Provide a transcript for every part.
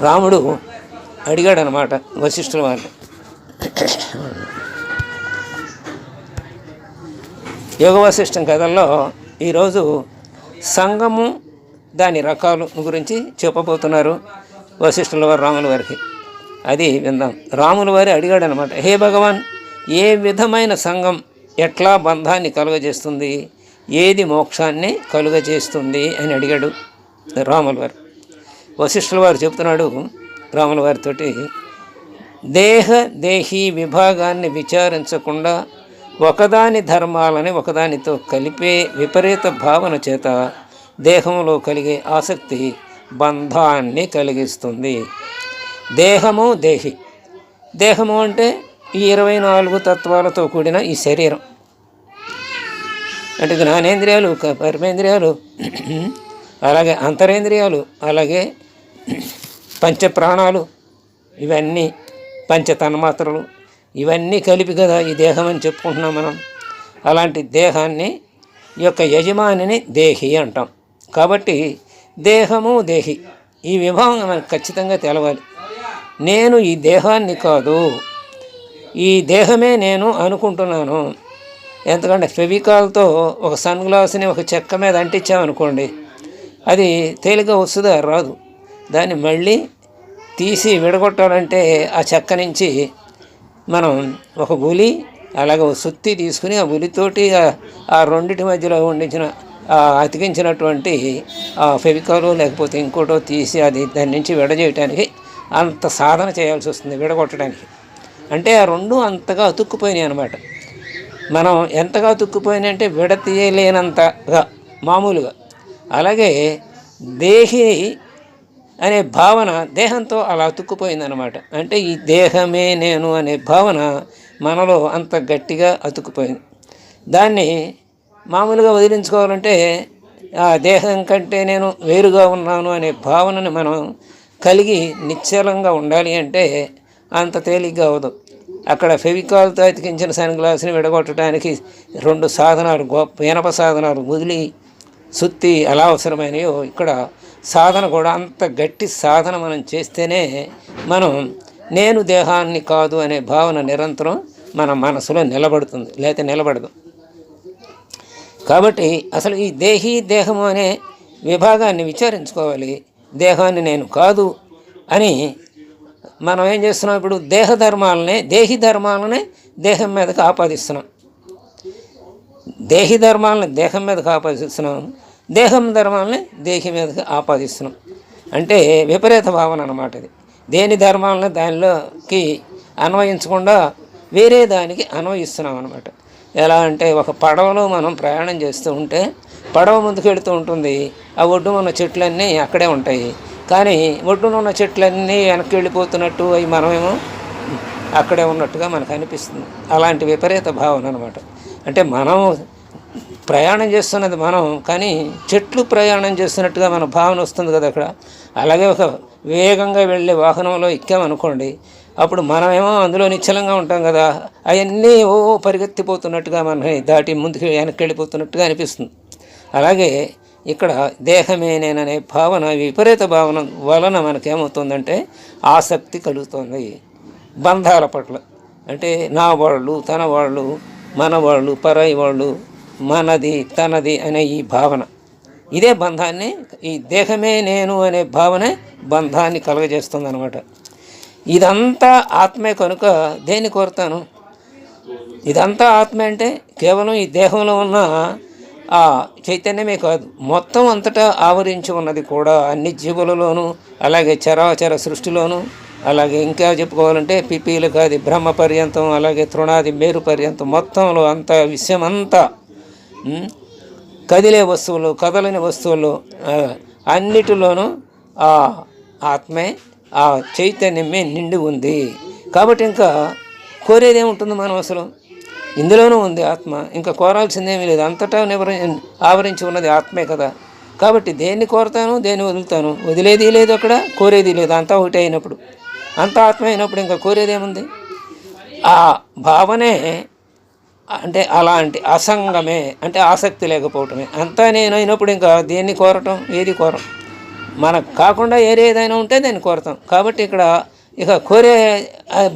రాముడు అడిగాడు అనమాట వశిష్ఠుల వారిని. యోగ వశిష్టం కథల్లో ఈరోజు సంఘము దాని రకాలు గురించి చెప్పబోతున్నారు వశిష్ఠుల వారు రాముల వారికి. అది విందాం. రాముల వారి అడిగాడు అనమాట హే భగవాన్ ఏ విధమైన సంఘం ఎట్లా బంధాన్ని కలుగజేస్తుంది? ఏది మోక్షాన్ని కలుగజేస్తుంది? అని అడిగాడు రాముల వారు. వశిష్ఠుల వారు చెప్తున్నాడు రాముల వారితోటి దేహ దేహీ విభాగాన్ని విచారించకుండా ఒకదాని ధర్మాలని ఒకదానితో కలిపే విపరీత భావన చేత దేహంలో కలిగే ఆసక్తి బంధాన్ని కలిగిస్తుంది. దేహము దేహి. దేహము అంటే ఈ ఇరవై నాలుగు తత్వాలతో కూడిన ఈ శరీరం. అంటే జ్ఞానేంద్రియాలు క- కర్మేంద్రియాలు అలాగే అంతరేంద్రియాలు అలాగే పంచ ప్రాణాలు ఇవన్నీ పంచ తన్మాత్రలు ఇవన్నీ కలిపి కదా ఈ దేహం అని చెప్పుకుంటున్నాం మనం. అలాంటి దేహాన్ని ఈ యొక్క యజమానిని దేహి అంటాం. కాబట్టి దేహము దేహి. ఈ విభాగం మనకు ఖచ్చితంగా తెలవాలి. నేను ఈ దేహాన్ని కాదు. ఈ దేహమే నేను అనుకుంటున్నాను. ఎందుకంటే ఫెవికాల్తో ఒక సన్ గ్లాస్ని ఒక చెక్క మీద అంటించామనుకోండి అది తేలిగ్గా వస్తుందా? రాదు. దాన్ని మళ్ళీ తీసి విడగొట్టాలంటే ఆ చెక్క నుంచి మనం ఒక గులి అలాగే ఒక సుత్తి తీసుకుని ఆ గులితోటి ఆ- రెండింటి మధ్యలో వండించిన అతికించినటువంటి ఆ ఫెవికాలు లేకపోతే ఇంకోటో తీసి అది దాని నుంచి విడజేయటానికి అంత సాధన చేయాల్సి వస్తుంది విడగొట్టడానికి. అంటే ఆ రెండు అంతగా అతుక్కుపోయినాయి అనమాట మనం ఎంతగా అతుక్కుపోయినాయి అంటే విడతీయలేనంతగా మామూలుగా. అలాగే దేహి అనే భావన దేహంతో అలా అతుక్కుపోయిందనమాట అంటే ఈ దేహమే నేను అనే భావన మనలో అంత గట్టిగా అతుక్కుపోయింది. దాన్ని మామూలుగా వదిలించుకోవాలంటే ఆ దేహం కంటే నేను వేరుగా ఉన్నాను అనే భావనని మనం కలిగి నిశ్చలంగా ఉండాలి అంటే అంత తేలిగ్గా అవదు అక్కడ ఫెవికాల్తో అతికించిన సన్ గ్లాసుని విడగొట్టడానికి రెండు సాధనాలు గొప్ప ఇనప సాధనాలు వదిలి సుత్తి ఎలా అవసరమైనయో ఇక్కడ సాధన కూడా అంత గట్టి సాధన మనం చేస్తేనే మనం నేను దేహాన్ని కాదు అనే భావన నిరంతరం మన మనసులో నిలబడుతుంది లేకపోతే నిలబడదు. కాబట్టి అసలు ఈ దేహీ దేహము అనే విభాగాన్ని విచారించుకోవాలి. దేహాన్ని నేను కాదు అని మనం ఏం చేస్తున్నాం ఇప్పుడు? దేహ ధర్మాలనే దేహి ధర్మాలనే దేహం మీదకి ఆపాదిస్తున్నాం. దేహి ధర్మాలను దేహం మీదకి ఆపాదిస్తున్నాం. దేహం ధర్మాలని దేహం మీదకి ఆపాదిస్తున్నాం. అంటే విపరీత భావన అనమాట ఇది. దేని ధర్మాలను దానిలోకి అన్వయించకుండా వేరే దానికి అన్వయిస్తున్నాం అనమాట ఎలా అంటే ఒక పడవలో మనం ప్రయాణం చేస్తూ ఉంటే పడవ ముందుకు వెళుతూ ఉంటుంది. ఆ ఒడ్డున ఉన్న చెట్లన్నీ అక్కడే ఉంటాయి. కానీ ఒడ్డున ఉన్న చెట్లన్నీ వెనక్కి వెళ్ళిపోతున్నట్టు అవి మనమేమో అక్కడే ఉన్నట్టుగా మనకు అనిపిస్తుంది. అలాంటి విపరీత భావన అనమాట అంటే మనం ప్రయాణం చేస్తున్నది మనం కానీ చెట్లు ప్రయాణం చేస్తున్నట్టుగా మన భావన వస్తుంది కదా అక్కడ. అలాగే ఒక వేగంగా వెళ్ళే వాహనంలో ఎక్కామనుకోండి అప్పుడు మనమేమో అందులో నిశ్చలంగా ఉంటాం కదా. అవన్నీ ఓ పరిగెత్తిపోతున్నట్టుగా మనని దాటి ముందుకు వెనక్కి వెళ్ళిపోతున్నట్టుగా అనిపిస్తుంది. అలాగే ఇక్కడ దేహమే నేననే భావన విపరీత భావన వలన మనకేమవుతుందంటే ఆసక్తి కలుగుతుంది. బంధాల పట్ల. అంటే నా వాళ్ళు తన వాళ్ళు మన వాళ్ళు పరాయి వాళ్ళు మనది తనది అనే ఈ భావన. ఇదే బంధాన్ని ఈ దేహమే నేను అనే భావనే బంధాన్ని కలుగజేస్తుంది అనమాట ఇదంతా ఆత్మే కనుక దేన్ని కోరుతాను? ఇదంతా ఆత్మ అంటే కేవలం ఈ దేహంలో ఉన్న ఆ చైతన్యమే కాదు మొత్తం అంతటా ఆవరించి ఉన్నది కూడా అన్ని జీవులలోనూ అలాగే చరాచర సృష్టిలోనూ అలాగే ఇంకా చెప్పుకోవాలంటే పిపీలు కాది బ్రహ్మ పర్యంతం అలాగే తృణాది మేరు పర్యంతం మొత్తంలో అంతా విషయమంతా కదిలే వస్తువులు కదలని వస్తువులు అన్నిటిలోనూ ఆ ఆత్మే ఆ చైతన్యమే నిండి ఉంది. కాబట్టి ఇంకా కోరేది ఏముంటుంది మనం అసలు? ఇందులోనూ ఉంది ఆత్మ. ఇంకా కోరాల్సిందేమీ లేదు. అంతటా నివరి ఆవరించి ఉన్నది ఆత్మే కదా. కాబట్టి దేన్ని కోరతాను దేన్ని వదులుతాను? వదిలేది లేదు అక్కడ కోరేది లేదు. అంతా ఒకటే అయినప్పుడు. అంతా ఆత్మ అయినప్పుడు ఇంకా కోరేదేముంది ఆ భావనే అంటే అలాంటి అసంగమే అంటే ఆసక్తి లేకపోవటమే. అంతా నేను అయినప్పుడు ఇంకా దేన్ని కోరటం? ఏది కోరం? మనకు కాకుండా ఏరే ఏదైనా ఉంటే దాన్ని కోరతాం. కాబట్టి ఇక్కడ ఇక కోరే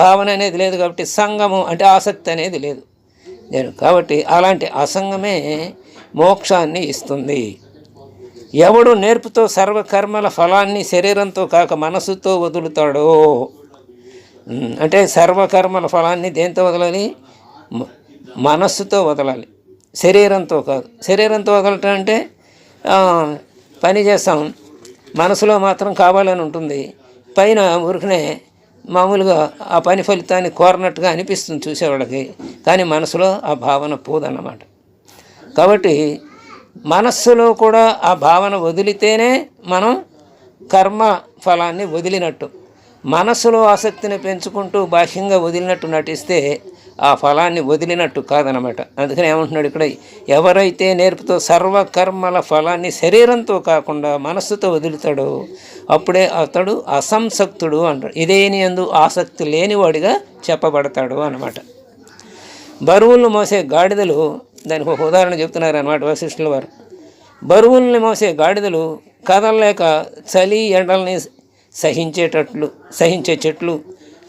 భావన అనేది లేదు కాబట్టి సంగము అంటే ఆసక్తి అనేది లేదు. నేను కాబట్టి అలాంటి అసంగమే మోక్షాన్ని ఇస్తుంది. ఎవడు నేర్పుతో సర్వకర్మల ఫలాన్ని శరీరంతో కాక మనసుతో వదులుతాడో అంటే సర్వకర్మల ఫలాన్ని దేంతో వదలని మనస్సుతో వదలాలి. శరీరంతో కాదు. శరీరంతో వదలటం అంటే పని చేస్తాం. మనసులో మాత్రం కావాలని ఉంటుంది. పైన ఊరికనే మామూలుగా ఆ పని ఫలితాన్ని కోరనట్టుగా అనిపిస్తుంది చూసేవాళ్ళకి. కానీ మనసులో ఆ భావన పోదన్నమాట. కాబట్టి మనస్సులో కూడా ఆ భావన వదిలితేనే మనం కర్మ ఫలాన్ని వదిలినట్టు. మనస్సులో ఆసక్తిని పెంచుకుంటూ బాహ్యంగా వదిలినట్టు నటిస్తే ఆ ఫలాన్ని వదిలినట్టు కాదనమాట. అందుకని ఏమంటున్నాడు ఇక్కడ ఎవరైతే నేర్పుతో సర్వకర్మల ఫలాన్ని శరీరంతో కాకుండా మనస్సుతో వదులుతాడో అప్పుడే అతడు అసంసక్తుడు అంటాడు. ఇదేని ఎందు ఆసక్తి లేనివాడిగా చెప్పబడతాడు అనమాట బరువులను మోసే గాడిదలు దానికి ఒక ఉదాహరణ చెప్తున్నారు అనమాట వశిష్ఠుల వారు. బరువుల్ని మోసే గాడిదలు కదలలేక చలి ఎండల్ని సహించేటట్లు సహించే చెట్లు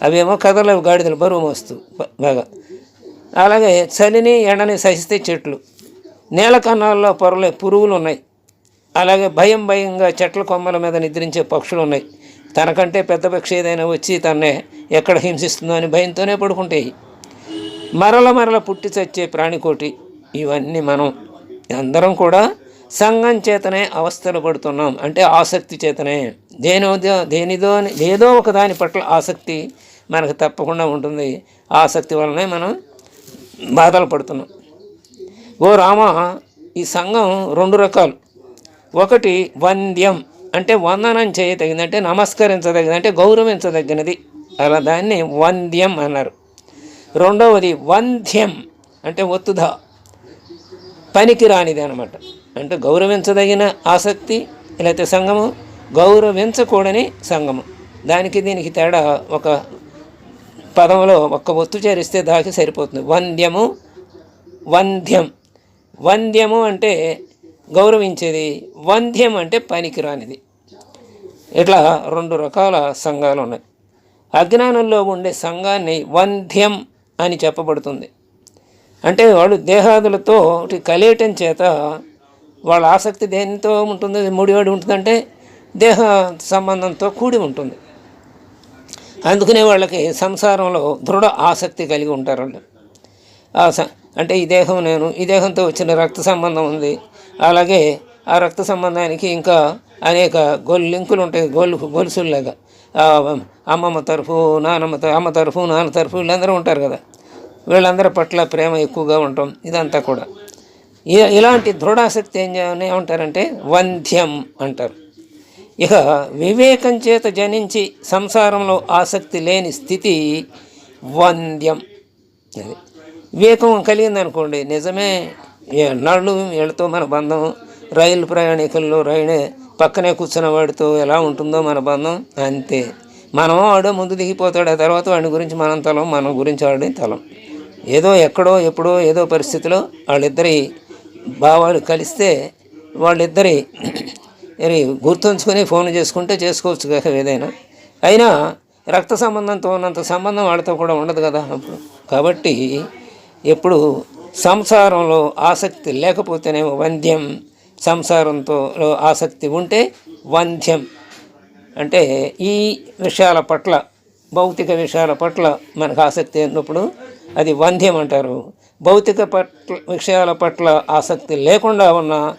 అవేమో కదలవు గాడిదలు బరువు మోస్తూ బాగా. అలాగే చలిని ఎండని సహిస్తే చెట్లు. నేల కన్నాల్లో పొరలే పురుగులు ఉన్నాయి అలాగే భయం భయంగా చెట్ల కొమ్మల మీద నిద్రించే పక్షులు ఉన్నాయి తనకంటే పెద్ద పక్షి ఏదైనా వచ్చి తన్నే ఎక్కడ హింసిస్తుందో అని భయంతోనే పడుకుంటాయి. మరల మరల పుట్టి చచ్చే ప్రాణికోటి ఇవన్నీ మనం అందరం కూడా సంఘం చేతనే అవస్థలు పడుతున్నాం. అంటే ఆసక్తి చేతనే. దేనో దేనిదో ఏదో ఒక దాని పట్ల ఆసక్తి మనకు తప్పకుండా ఉంటుంది. ఆసక్తి వలనే మనం బాధలు పడుతున్నాం. ఓ రామ ఈ సంఘం రెండు రకాలు. ఒకటి వంద్యం అంటే వందనం చేయదగినంటే అంటే అంటే గౌరవించదగినది. అలా దాన్ని వంద్యం అన్నారు. రెండవది వంధ్యం అంటే ఒత్తుద పనికి రానిది అనమాట అంటే గౌరవించదగిన ఆసక్తి లేకపోతే సంఘము గౌరవించకూడని సంఘము. దానికి దీనికి తేడా ఒక పదంలో ఒక్క ఒత్తు చేరిస్తే దానికి సరిపోతుంది. వంద్యము వంద్యం. వంద్యము అంటే గౌరవించేది వంద్యం అంటే పనికిరానిది. ఇట్లా రెండు రకాల సంఘాలు ఉన్నాయి. అజ్ఞానంలో ఉండే సంఘాన్ని వంధ్యం అని చెప్పబడుతుంది. అంటే వాళ్ళు దేహాదులతో కలియటం చేత వాళ్ళ ఆసక్తి దేనితో ఉంటుంది ముడివాడి ఉంటుందంటే దేహ సంబంధంతో కూడి ఉంటుంది. అందుకనే వాళ్ళకి సంసారంలో దృఢ ఆసక్తి కలిగి ఉంటారు వాళ్ళు ఆ అంటే ఈ దేహం నేను ఈ దేహంతో వచ్చిన రక్త సంబంధం ఉంది. అలాగే ఆ రక్త సంబంధానికి ఇంకా అనేక గోల్ లింకులు ఉంటాయి. గోల్ గొలుసుల్లాగా. అమ్మమ్మ తరఫు నానమ్మ అమ్మ తరఫు నాన్న తరఫు వీళ్ళందరూ ఉంటారు కదా. వీళ్ళందరి పట్ల ప్రేమ ఎక్కువగా ఉండటం ఇదంతా కూడా. ఇలాంటి దృఢాసక్తి ఏం చేయని ఏమంటారంటే వంధ్యం అంటారు. ఇక వివేకం చేత జనించి సంసారంలో ఆసక్తి లేని స్థితి వంద్యం. అది వివేకం కలిగిందనుకోండి నిజమే ఎన్నాళ్ళు వీళ్ళతో మన బంధం రైలు ప్రయాణికుల్లో రైనే పక్కనే కూర్చున్న వాడితో ఎలా ఉంటుందో మన బంధం అంతే. మనం వాడు ముందు దిగిపోతాడు ఆ తర్వాత వాడి గురించి మనం తలం మన గురించి వాడిని తలం. ఏదో ఎక్కడో ఎప్పుడో ఏదో పరిస్థితిలో వాళ్ళిద్దరి భావాలు కలిస్తే వాళ్ళిద్దరి మరి గుర్తుంచుకొని ఫోన్ చేసుకుంటే చేసుకోవచ్చు కదా ఏదైనా. అయినా రక్త సంబంధంతో ఉన్నంత సంబంధం వాళ్ళతో కూడా ఉండదు కదా అప్పుడు. కాబట్టి ఎప్పుడు సంసారంలో ఆసక్తి లేకపోతేనేమో వంద్యం. సంసారంతో ఆసక్తి ఉంటే వంద్యం. అంటే ఈ విషయాల పట్ల భౌతిక విషయాల పట్ల మనకు ఆసక్తి ఉన్నప్పుడు అది వంధ్యం అంటారు. భౌతిక పట్ల విషయాల పట్ల ఆసక్తి లేకుండా ఉన్న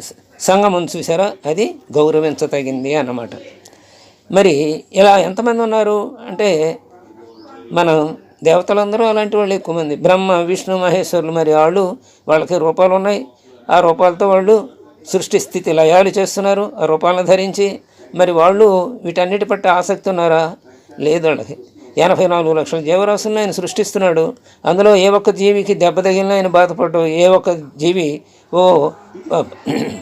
స- సంగమం చూసారా అది గౌరవించతగింది అన్నమాట. మరి ఇలా ఎంతమంది ఉన్నారు? అంటే మనం దేవతలందరూ అలాంటి వాళ్ళు ఎక్కువ మంది. బ్రహ్మ విష్ణు మహేశ్వరులు మరి వాళ్ళు వాళ్ళకి రూపాలు ఉన్నాయి. ఆ రూపాలతో వాళ్ళు సృష్టి స్థితి లయాలు చేస్తున్నారు. ఆ రూపాలను ధరించి మరి వాళ్ళు వీటన్నిటి పట్ల ఆసక్తి ఉన్నారా? లేదు వాళ్ళకి. ఎనభై నాలుగు లక్షల జీవరాశులను ఆయన సృష్టిస్తున్నాడు. అందులో ఏ ఒక్క జీవికి దెబ్బ తగిలినా ఆయన బాధపడ్డు. ఏ ఒక్క జీవి ఓ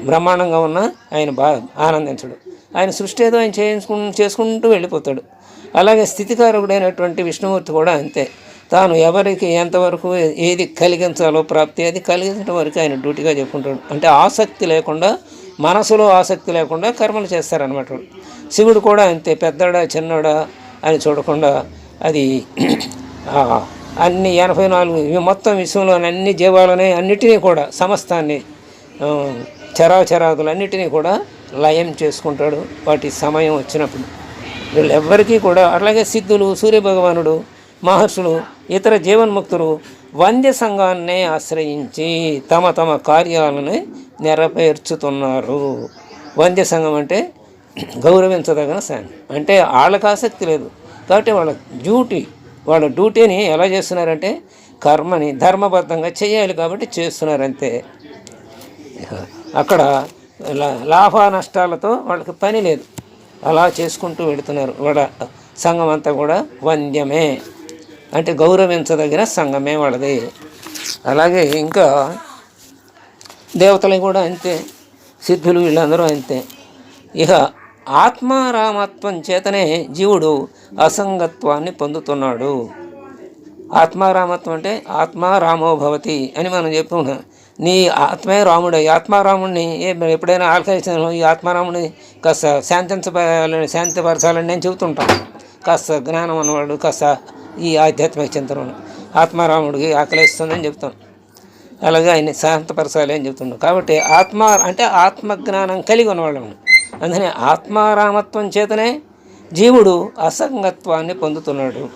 బ్రహ్మాండంగా ఉన్నా ఆయన బా ఆనందించడు. ఆయన సృష్టి ఏదో ఆయన చేయించుకు చేసుకుంటూ వెళ్ళిపోతాడు. అలాగే స్థితికారకుడైనటువంటి విష్ణుమూర్తి కూడా అంతే. తాను ఎవరికి ఎంతవరకు ఏది కలిగించాలో ప్రాప్తి అది కలిగించడం వరకు ఆయన డ్యూటీగా చెప్పుకుంటాడు. అంటే ఆసక్తి లేకుండా మనసులో ఆసక్తి లేకుండా కర్మలు చేస్తారనమాట శివుడు కూడా అంతే పెద్దడా చిన్నడా అని చూడకుండా అది అన్ని ఎనభై నాలుగు మొత్తం విశ్వంలోని అన్ని జీవాలని అన్నిటినీ కూడా సమస్తాన్ని చరాచరాదులన్నిటినీ కూడా లయం చేసుకుంటాడు. వాటి సమయం వచ్చినప్పుడు వీళ్ళెవ్వరికీ కూడా అలాగే సిద్ధులు సూర్యభగవానుడు మహర్షులు ఇతర జీవన్ముక్తులు వంద్య సంఘాన్నే ఆశ్రయించి తమ తమ కార్యాలను నెరవేర్చుతున్నారు. వంద్య సంఘం అంటే గౌరవించదగిన సంఘం. అంటే వాళ్ళకి ఆసక్తి లేదు. కాబట్టి వాళ్ళ డ్యూటీ వాళ్ళ డ్యూటీని ఎలా చేస్తున్నారంటే కర్మని ధర్మబద్ధంగా చేయాలి కాబట్టి చేస్తున్నారు అంతే అక్కడ లా- లాభ నష్టాలతో వాళ్ళకి పని లేదు. అలా చేసుకుంటూ వెళుతున్నారు. వాళ్ళ సంఘం అంతా కూడా వంద్యమే. అంటే గౌరవించదగిన సంఘమే వాళ్ళది. అలాగే ఇంకా దేవతలు కూడా అంతే. సిద్ధులు వీళ్ళందరూ అంతే. ఇక ఆత్మారామత్వం చేతనే జీవుడు అసంగత్వాన్ని పొందుతున్నాడు. ఆత్మారామత్వం అంటే ఆత్మారామో భవతి అని మనం చెప్పుకున్నాం. నీ ఆత్మే రాముడు ఈ ఆత్మారాముడిని ఎప్పుడైనా ఆలకించాను ఈ ఆత్మారాముడిని కాస్త శాంతించబడాలని శాంతిపరచాలని నేను చెబుతుంటాను కాస్త జ్ఞానం అన్నవాడు కాస్త ఈ ఆధ్యాత్మిక చింతనం ఆత్మారాముడికి ఆకలిస్తుందని చెప్తాను అలాగే ఆయన్ని శాంతపరచాలి అని చెప్తున్నాడు కాబట్టి ఆత్మ అంటే ఆత్మజ్ఞానం కలిగి ఉన్నవాళ్ళం. అందుకని ఆత్మారామత్వం చేతనే జీవుడు అసంగత్వాన్ని పొందుతున్నాడు.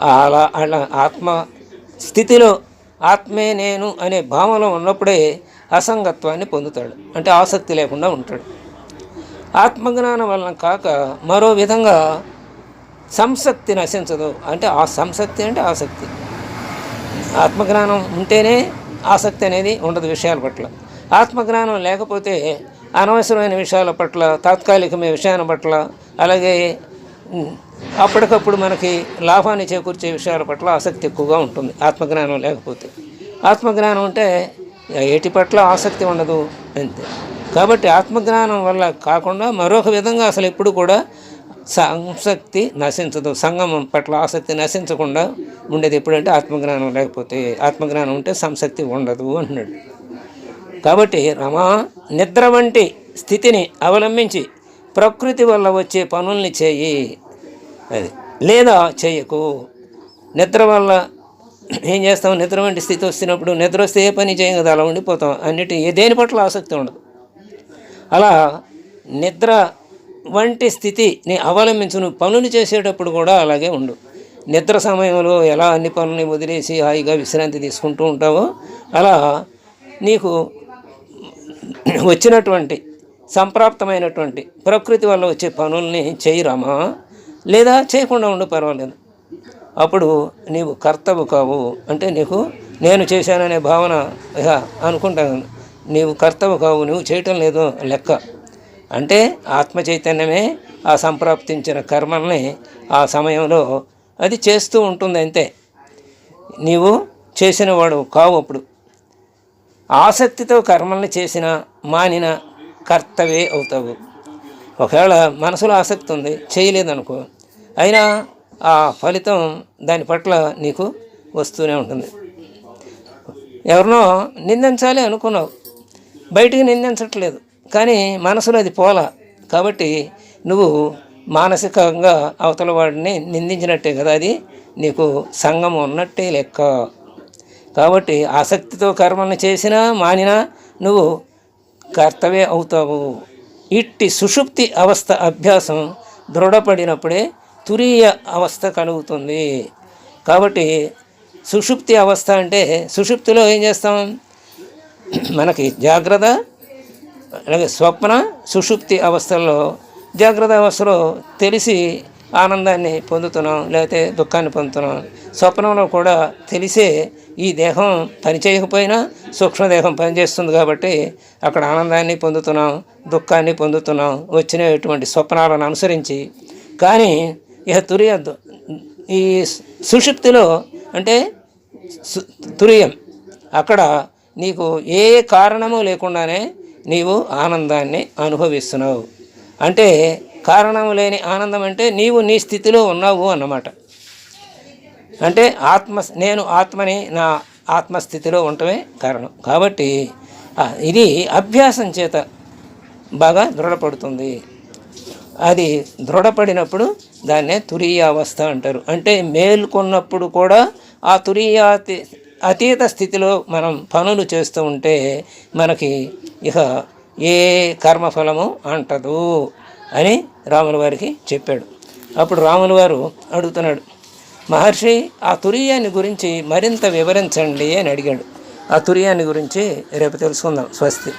అలా అలా ఆత్మ స్థితిలో ఆత్మే నేను అనే భావనలో ఉన్నప్పుడే అసంగత్వాన్ని పొందుతాడు. అంటే ఆసక్తి లేకుండా ఉంటాడు. ఆత్మజ్ఞానం వలన కాక మరో విధంగా సంసక్తి నశించదు. అంటే ఆ సంసక్తి అంటే ఆసక్తి. ఆత్మజ్ఞానం ఉంటేనే ఆసక్తి అనేది ఉండదు విషయాల పట్ల. ఆత్మజ్ఞానం లేకపోతే అనవసరమైన విషయాల పట్ల తాత్కాలికమైన విషయాల పట్ల అలాగే అప్పటికప్పుడు మనకి లాభాన్ని చేకూర్చే విషయాల పట్ల ఆసక్తి ఎక్కువగా ఉంటుంది ఆత్మజ్ఞానం లేకపోతే. ఆత్మజ్ఞానం అంటే ఏటి పట్ల ఆసక్తి ఉండదు అంతే. కాబట్టి ఆత్మజ్ఞానం వల్ల కాకుండా మరొక విధంగా అసలు ఎప్పుడు కూడా సంసక్తి నశించదు సంగమం పట్ల ఆసక్తి నశించకుండా ఉండేది ఎప్పుడంటే ఆత్మజ్ఞానం లేకపోతే ఆత్మజ్ఞానం ఉంటే సంసక్తి ఉండదు అంటున్నాడు కాబట్టి రమా నిద్ర వంటి స్థితిని అవలంబించి ప్రకృతి వల్ల వచ్చే పనుల్ని చేయి. అది. లేదా చేయకు. నిద్ర వల్ల ఏం చేస్తాం? నిద్ర వంటి స్థితి వస్తున్నప్పుడు నిద్ర వస్తే ఏ పని చేయం కదా? అలా ఉండిపోతాం. అన్నిటి దేని పట్ల ఆసక్తి ఉండదు. అలా నిద్ర వంటి స్థితిని అవలంబించు నువ్వు పనులు చేసేటప్పుడు కూడా అలాగే ఉండు. నిద్ర సమయంలో ఎలా అన్ని పనులని వదిలేసి హాయిగా విశ్రాంతి తీసుకుంటూ ఉంటావో అలా నీకు వచ్చినటువంటి సంప్రాప్తమైనటువంటి ప్రకృతి వల్ల వచ్చే పనుల్ని చేయరామా లేదా చేయకుండా ఉండు పర్వాలేదు. అప్పుడు నీవు కర్తవు కావు. అంటే నీకు నేను చేశాననే భావన ఇక అనుకుంటాను. నీవు కర్తవు కావు నువ్వు చేయటం లేదు లెక్క. అంటే ఆత్మ చైతన్యమే ఆ సంప్రాప్తించిన కర్మల్ని ఆ సమయంలో అది చేస్తూ ఉంటుంది అంతే. నీవు చేసిన వాడు కావు అప్పుడు. ఆసక్తితో కర్మల్ని చేసినా మానిన కర్తవే అవుతావు. ఒకవేళ మనసులో ఆసక్తి ఉంది చేయలేదనుకో అయినా ఆ ఫలితం దాని పట్ల నీకు వస్తూనే ఉంటుంది. ఎవరినో నిందించాలి అనుకున్నావు. బయటికి నిందించట్లేదు. కానీ మనసులో అది పోలా. కాబట్టి నువ్వు మానసికంగా అవతల వాడిని నిందించినట్టే కదా అది. నీకు సంగం ఉన్నట్టే లెక్క. కాబట్టి ఆసక్తితో కర్మలను చేసినా మానినా నువ్వు కర్తవే అవుతావు. ఇట్టి సుషుప్తి అవస్థ అభ్యాసం దృఢపడినప్పుడే తురీయ అవస్థ కలుగుతుంది. కాబట్టి సుషుప్తి అవస్థ అంటే సుషుప్తిలో ఏం చేస్తాం? మనకి జాగ్రత్త అలాగే స్వప్న సుషుప్తి అవస్థల్లో జాగ్రత్త అవస్థలో తెలిసి ఆనందాన్ని పొందుతున్నాం లేకపోతే దుఃఖాన్ని పొందుతున్నాం. స్వప్నంలో కూడా తెలిసే ఈ దేహం పనిచేయకపోయినా సూక్ష్మదేహం పనిచేస్తుంది కాబట్టి అక్కడ ఆనందాన్ని పొందుతున్నాం దుఃఖాన్ని పొందుతున్నాం వచ్చినటువంటి స్వప్నాలను అనుసరించి. కానీ ఇక తురియద్దు ఈ సుషుప్తిలో అంటే తురియం. అక్కడ నీకు ఏ కారణము లేకుండానే నీవు ఆనందాన్ని అనుభవిస్తున్నావు. అంటే కారణం లేని ఆనందం అంటే నీవు నీ స్థితిలో ఉన్నావు అన్నమాట. అంటే ఆత్మ నేను ఆత్మని నా ఆత్మస్థితిలో ఉండటమే కారణం. కాబట్టి ఇది అభ్యాసం చేత బాగా దృఢపడుతుంది. అది దృఢపడినప్పుడు దాన్నే తురీయావస్థ అంటారు. అంటే మేల్కొన్నప్పుడు కూడా ఆ తురీయాతి అతీత స్థితిలో మనం పనులు చేస్తూ ఉంటే మనకి ఇక ఏ కర్మఫలము అంటదు. అని రాముల వారికి చెప్పాడు. అప్పుడు రాముల వారు అడుగుతున్నాడు మహర్షి ఆ తురియాన్ని గురించి మరింత వివరించండి అని అడిగాడు. ఆ తురియాన్ని గురించి రేపు తెలుసుకుందాం. స్వస్తి.